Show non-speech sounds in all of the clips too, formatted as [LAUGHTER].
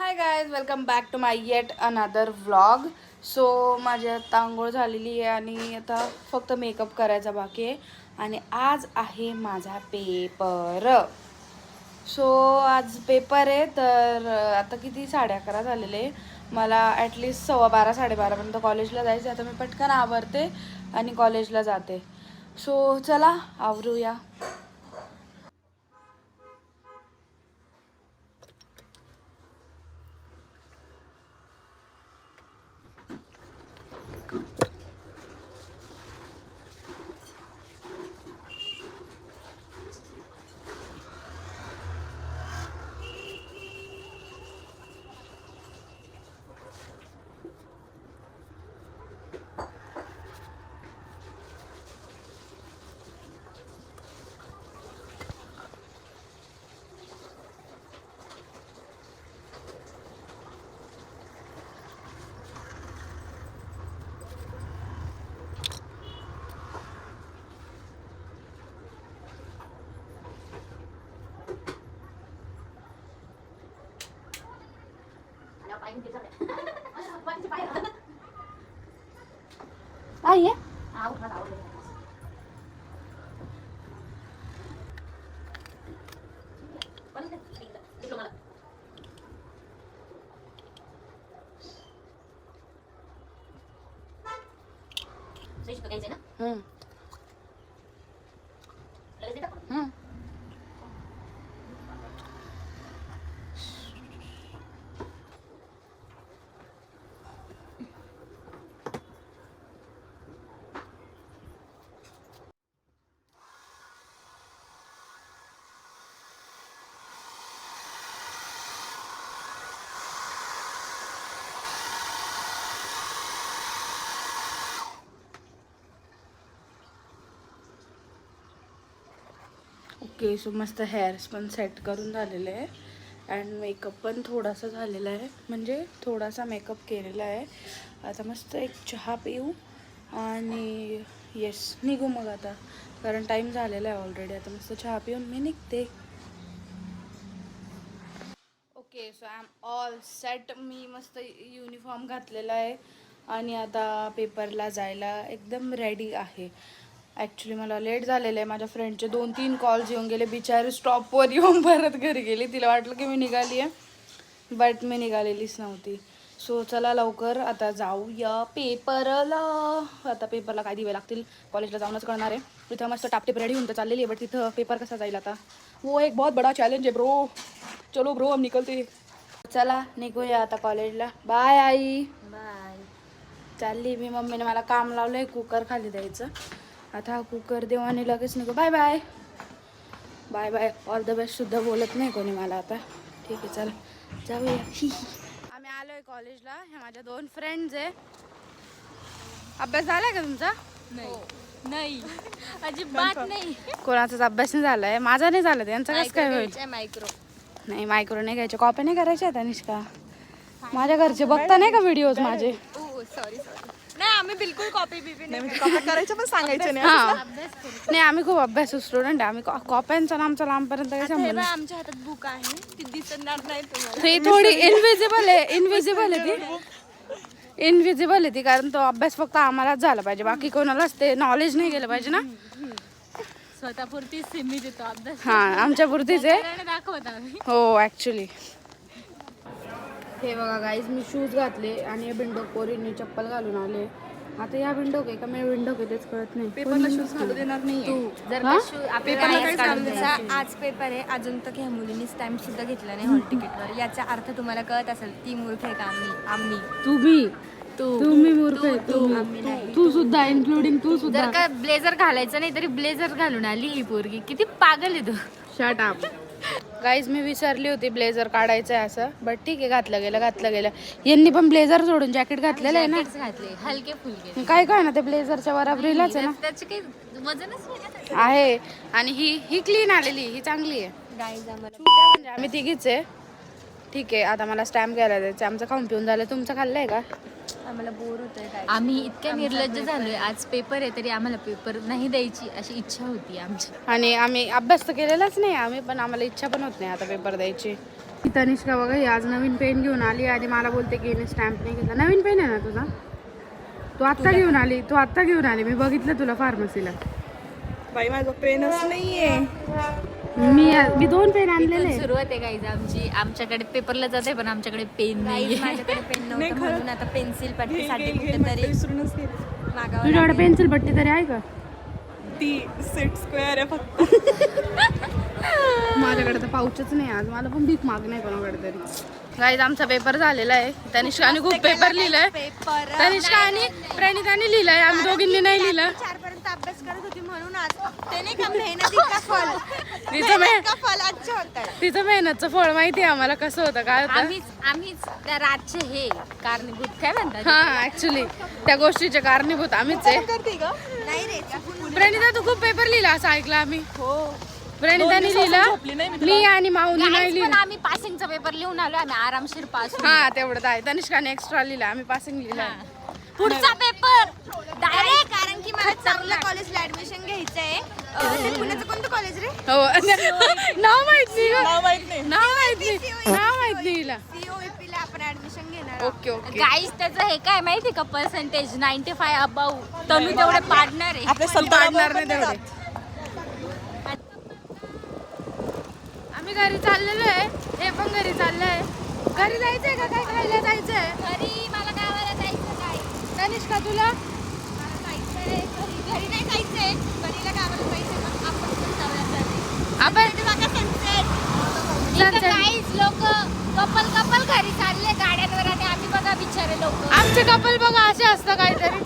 Hi guys welcome back to my yet another vlog so माझी आता आंघोळ झालेली आहे आणि आता फक्त मेकअप करायचा बाकी आहे. आणि आज आहे माझा पेपर सो आज पेपर आहे तर आता किती साडे अकरा झालेले. मला ॲटलिस्ट सव्वा बारा साडेबारापर्यंत कॉलेजला जायचं आहे. आता मी पटकन आवरते आणि कॉलेजला जाते. सो चला आवरूया. आहे हम्म. [LAUGHS] ओके सो मस्त हेअर्स पण सेट करून झालेले आहे. अँड मेकअप पण थोडासा झालेला आहे. म्हणजे थोडासा मेकअप केलेला आहे. आता मस्त एक चहा पिऊ आणि येस निघू मग आता. कारण टाईम झालेला आहे ऑलरेडी आता मस्त चहा पिऊन मी निघते. Okay so I am all set मी मस्त युनिफॉर्म घातलेला आहे. आणि आता पेपरला जायला एकदम रेडी आहे. ॲक्च्युली मला लेट झालेलं आहे माझ्या फ्रेंडचे दोन तीन कॉल्स येऊन गेले. बिचारी स्टॉपवर येऊन परत घरी गेली. तिला वाटलं की मी निघाली आहे बट मी निघालेलीच नव्हती. सो चला लवकर. आता जाऊया पेपरला आता पेपरला काय दिवे लागतील? कॉलेजला जाऊनच करणार आहे. तिथं मस्त टापटीप रेडी होऊन तर चाललेली आहे बट तिथं पेपर कसा जाईल आता? वो एक बहुत बडा चॅलेंज आहे ब्रो चलो ब्रो हम निकलते चला निघूया आता कॉलेजला बाय आई. बाय चालली मी मम्मीने मला काम लावलंय कुकर खाली द्यायचं. आता हा कुकर देऊ आणि लगेच निघू bye bye bye bye all the best सुद्धा बोलत नाही कोणी मला आता. ठीक आहे चला. जाऊया. [LAUGHS] आम्ही आलोय कॉलेजला ह्या माझ्या दोन फ्रेंड्स आहे. अभ्यास झालाय का तुमचा? नाही. [LAUGHS] अजिबात नाही. कोणाचाच अभ्यास नाही झालाय. माझा नाही झाला त्यांचा कसं काय होईल? मायक्रो नाही मायक्रो नाही घ्यायचे. कॉपी नाही करायच्या आता निष्का. माझ्या घरचे बघता नाही का व्हिडिओज माझे? सॉरी सॉरी नाही आम्ही बिलकुल कॉपी बिपी नाही करायचं पण सांगायचं नाही हा अभ्यास करू. नाही आम्ही खूप अभ्यास स्टुडंट आहे. आम्ही कॉ- कॉप्यांचा लांबपर्यंत हे संबंध बघ, आमच्या हातात बुक आहे. ती दिसणार नाही तुम्हाला. नाही. ती थोडी इनविजिबल आहे इनविजिबल आहे ती. इनविजिबल आहे ती कारण तो अभ्यास फक्त आम्हालाच झाला पाहिजे. बाकी कोणालाच ते नॉलेज नाही गेलं पाहिजे ना. स्वतःपुरती सीमित येतो अभ्यास. हा आमच्या पुरतीच आहे दाखवत आम्ही. हो ॲक्च्युली हे बघा गाईज मी शूज घातले आणि बिंडो पोरींनी चप्पल घालून आले. आता या विंडो आहे का मी विंडो आहे तेच कळत नाही. पेपरला शूज घालू देणार नाही जर हा? पेपरला काहीच घालून देणार जसा आज पेपर आहे अजून तक ह्या मुलींनी स्टॅम्प सुद्धा घेतला नाही हॉल तिकीटवर याचा अर्थ तुम्हाला कळत असेल ती मूर्ख आहे का आम्ही? आम्ही. तुम्ही तू. तुम्ही मूर्ख आहे. तू. तू सुद्धा इन्क्लुडिंग तू सुद्धा. जर का ब्लेझर घालायचं नाही तरी ब्लेझर घालून आली ही पोरगी. किती पागल आहे तू. शट अप गाईज मी विसरली होती ब्लेझर काढायचं आहे असं बट ठीक आहे घातलं गेलं घातलं गेलं. यांनी पण ब्लेझर सोडून जॅकेट घातलेलं आहे ना? घातले हलके फुलके. काय काय ना ते ब्लेझरच्या बराबरीलाच आहे ना? त्याचे काही वजनच नाही ना त्याचं. आहे. आणि ही ही क्लीन आलेली ही चांगली आहे. गाईज आम्हाला म्हणजे आम्ही तिघीच आहे. ठीक आहे आता मला स्टॅम्प घ्यायला द्यायचं आमचं खाऊन पिऊन झालं. तुमचं खाल्लंय का? आम्हाला बोर होतोय काय आम्ही इतक्या निर्लज्ज झालोय. आज पेपर आहे तरी आम्हाला पेपर नाही द्यायची अशी इच्छा होती आमची. आणि आम्ही अभ्यास तर केलेलाच नाही आम्ही पण आम्हाला इच्छा पण होत नाही आता पेपर द्यायची. तनिष्का बघा ही आज नवीन पेन घेऊन आली आणि मला बोलते की हिने स्टॅम्प नाही घेतला. नवीन पेन आहे ना तुझा? तू आत्ता घेऊन आली तू आत्ता घेऊन आली. मी बघितलं तुला फार्मसीला बाई माझं पेनच नाहीये. मी मी दोन पेन आणलेले सुरुवात आहे गाईज आमची आमच्याकडे पेपरला जाते पण आमच्याकडे पेन नाही माझ्याकडे पेन नव्हतं. म्हणून आता पेन्सिल पट्टीसाठी कुठेतरी विसरूनच. मागावं तुझ्याकडे. पेन्सिल पट्टी तरी आहे का ती सेट स्क्वेअर आहे फक्त [LAUGHS] माझ्याकडे तर पाऊचच नाही आज. मला पण भीक माग नाही कोणाकडे तरी. गाईज आमचा पेपर झालेला आहे. तनिष्काने खूप पेपर लिहिलाय. पेपर तनिष्का आणि प्रणिताने लिहिलाय. आम्ही दोघींनी नाही लिहिलं. चार पर्यंत अभ्यास करत होती म्हणून आज ते नाही का मेहनतीचा [LAUGHS] फल तिचं मे मेहनत का फल आजचे होतं तिचं मेहनतचं फळ माहिती आहे आम्हाला कसं होतं काय होतं आम्हीच आम्हीच त्या रातचे हे कारणीभूत काय म्हणतात? हा ऍक्च्युली त्या गोष्टीचे कारणीभूत आम्हीच आहे. करते [LAUGHS] ग नाही रे चुकून प्रणिता तू खूप पेपर लिहिला असं ऐकलं आम्ही. हो. प्रणिताने लिहिलं मी आणि माऊनी नाही लिहिलं. आम्ही पासिंगचा पेपर लिहून आलो आम्ही आरामशीर पास. हा तेवढं आहे. तनिष्काने एक्स्ट्रा लिहिला आम्ही पासिंग लिहिलं पुढचा पेपर डायरेक्ट कारण की मला चांगल्या कॉलेजला ऍडमिशन घ्यायचंय. अं, ते पुण्याचं कोणतं कॉलेज रे? हो. [LAUGHS] नाव माहीत नाही गं. नाव माहीत नाही. नाव माहीत नाही. नाव माहीत नाही हिला. सीओईपी ला आपण ऍडमिशन घेणार. Okay okay. गाईज त्याचं हे काय माहिती का? Percentage ninety five above Tanu तेवढे पाडणार आहे. आपले पाडणार नाही तेवढे. घरी चाललेलो आहे. हे पण घरी चाललंय. घरी जायचंय का? काय खायला जायचंय? घरी मला गावाला जायचं काय तनिष्का तुला? मला जायचंय घरी घरी नाही जायचंय. घरीला गावाला जायचंय. मग आपण पण जाऊया. आपण बघा sunset. Sunset. काहीच लोक कपल कपल घरी चालले. गाड्यांवर आणि आम्ही बघा बिचारे लोक. आमचे कपल बघा असे असतं काहीतरी.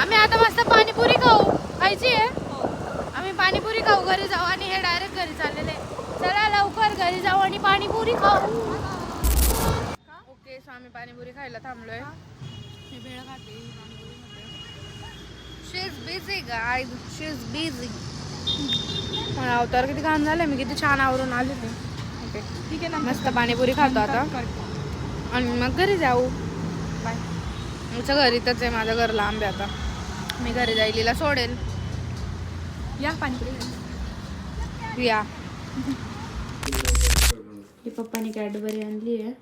आम्ही आता मस्त पाणीपुरी खाऊ. खायची आहे? पाणीपुरी खाऊ घरी जाऊ आणि हे डायरेक्ट घरी चाललेले चला लवकर घरी जाऊ आणि पाणीपुरी खाऊ. ओके सो आम्ही पाणीपुरी खायला थांबलोय. मी भेळ खाते she is busy guy she is busy मला अवतार किती घाण झालंय मी किती छान आवरून आले ते ओके ठीक आहे ना मस्त पाणीपुरी खातो आता. आणि मग घरी जाऊ. बाय. आमचं घरीतच आहे माझं घर लांब आहे आता. मी घरी जाईलीला सोडेल. या पाणीपुरी. या. ही पप्पानी कॅडबरी आणली आहे.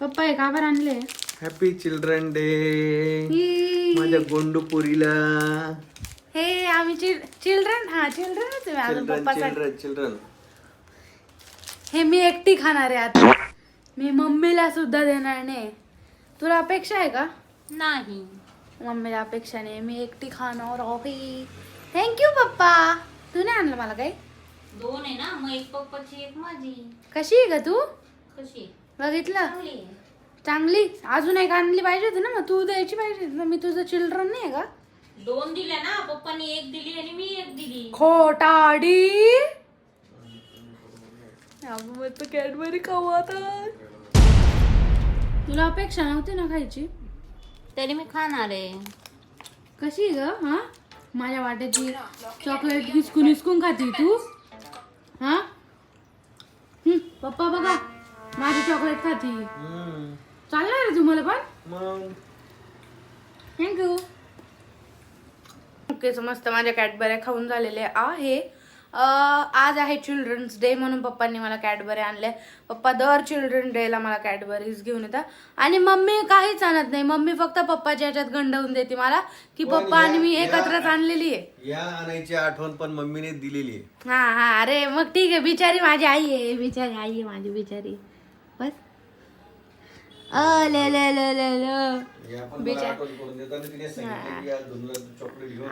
पप्पा हे का बरं आणले? हॅपी चिल्ड्रन डे माझ्या गोंडूपुरीला. हे आम्ही चिल्ड्रन हा चिल्ड्रनच अजून चिल्ड्रन चिल्ड्रन हे मी एकटी खाणार आहे आता. मी मम्मीला सुद्धा देणार नाही. तुला अपेक्षा आहे का? नाही. मम्मीला अपेक्षा नाही. मी एकटी खाणार आहे. थँक्यू पप्पा. तू नाही आणलं मला काही? दोन आहे ना मग एक पप्पाची एक माझी. कशी आहे का तू? कशी बघितलं. चांगली अजून एक आणली पाहिजे होती ना मग तू द्यायची पाहिजे होती. ना मी तुझं चिल्ड्रन नाही आहे का दोन दिल्या ना पप्पानी एक दिली आणि मी एक दिली. खोटाडी. कॅडबरी खाऊ आता. तुला अपेक्षा नव्हती ना खायची? तरी मी खाणार आहे. कशी ग हा? माझ्या वाट्याची चॉकलेट हिसकून हिसकून खाती तू? हा? हं, पप्पा बघा माझी चॉकलेट खाती. चालणार रे तुम्हाला पण? थँक्यू ओके मस्त माझ्या कॅडबऱ्या खाऊन झालेले आहे. आज आहे चिल्ड्रन्स डे म्हणून पप्पांनी मला कॅडबरी आणल्या. पप्पा दर चिल्ड्रन डेला मला कॅडबरीज घेऊन येतात. आणि मम्मी काहीच आणत नाही. मम्मी फक्त पप्पाच्या ह्याच्यात गंडवून देते मला की पप्पा आणि मी एकत्रच आणलेली आहे. या आणायची आठवण पण मम्मीने दिलेली आहे. हा हा अरे मग ठीक आहे. बिचारी माझी आई आहे बिचारी आई आहे माझी बिचारी. बस.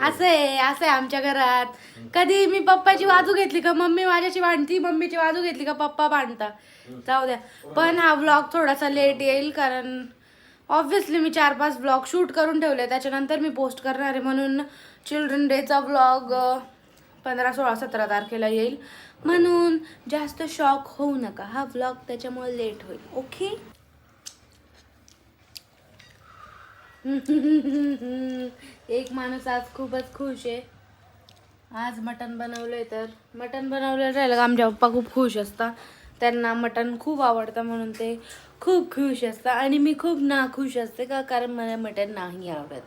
असं आहे असं आहे आमच्या घरात. कधी मी पप्पाची बाजू घेतली का मम्मी माझ्याची भांडती मम्मीची बाजू घेतली का पप्पा भांडता. जाऊ द्या. पण हा व्लॉग थोडासा लेट येईल कारण ऑब्व्हियसली मी चार पाच व्लॉग शूट करून ठेवले. त्याच्यानंतर मी पोस्ट करणार आहे म्हणून चिल्ड्रन डेचा व्लॉग पंधरा सोळा सतरा तारखेला येईल. म्हणून जास्त शॉक होऊ नका. हा व्लॉग त्याच्यामुळे लेट होईल. ओके [LAUGHS] एक माणूस आज खूपच खुश आहे. आज मटण बनवलंय तर मटण बनवलेलं राहिलं का? आमच्या पप्पा खूप खुश असतात. त्यांना मटण खूप आवडतं म्हणून ते खूप खुश असतात. आणि मी खूप ना खुश असते का? कारण मला मटण नाही आवडत.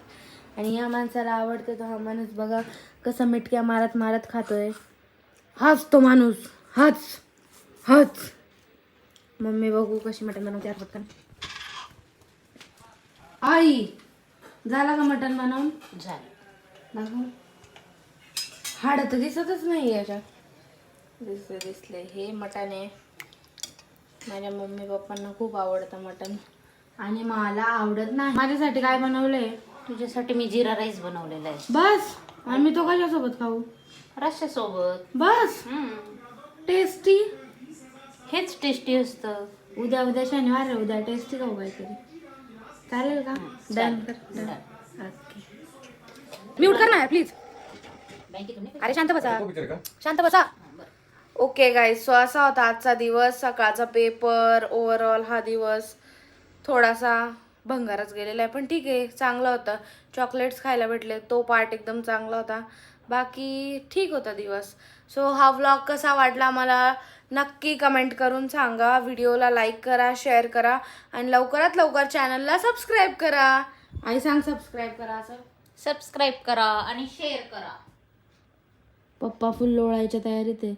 आणि ह्या माणसाला आवडते तो हा माणूस बघा कसं मिटक्या मारत मारत खातोय. हाच तो माणूस. हाच. हाच. मम्मी बघू कशी मटण बनवते पटकन आई! झाला का मटण बनवून? दाखव. हाड तर दिसतच नाही याच्यात. दिसले दिसले हे मटण आहे. माझ्या मम्मी पप्पांना खूप आवडतं मटण. आणि मला आवडत नाही. माझ्यासाठी काय बनवलंय? तुझ्यासाठी मी जिरा राईस बनवलेला आहे. बस. आणि मी तो कशासोबत खाऊ? रश्श्यासोबत बस. टेस्टी हेच टेस्टी असतं. उद्या उद्या शनिवार आहे. उद्या टेस्टी खाऊ काहीतरी. चालेल का? डन कर ओके. म्यूट कर ना प्लीज अरे शांत बसा. शांत बसा. ओके गाईज सो असा होता आजचा दिवस. सकाळचा पेपर ओव्हरऑल हा दिवस. थोडासा भंगारच गेलेला आहे पण ठीक आहे. चांगलं होतं. चॉकलेट्स खायला भेटले. तो पार्ट एकदम चांगला होता. बाकी ठीक होता दिवस. सो हा व्लॉग कसा वाटला मला नक्की कमेंट करून सांगा. व्हिडिओला लाईक करा शेअर करा आणि लवकरात लवकर चॅनलला सबस्क्राईब करा. आई सांग सबस्क्राईब करा असं. सबस्क्राईब करा आणि शेअर करा. पप्पा फुल लोळायच्या तयारीत आहे.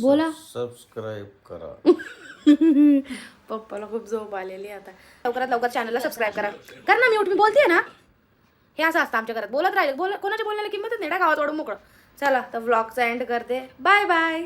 बोला. सबस्क्राईब करा. [LAUGHS] पप्पाला खूप झोप आलेली आहे आता. लवकरात लवकर चॅनलला सबस्क्राईब करा. कर ना मी उठ मी बोलते ना हे असं असतं आमच्या घरात. बोलत राहिले. बोल कोणाच्या बोलण्याला किंमतच नाही ना गावात. ओढून मोकळं. चला तर व्लॉगचा एंड करते. Bye bye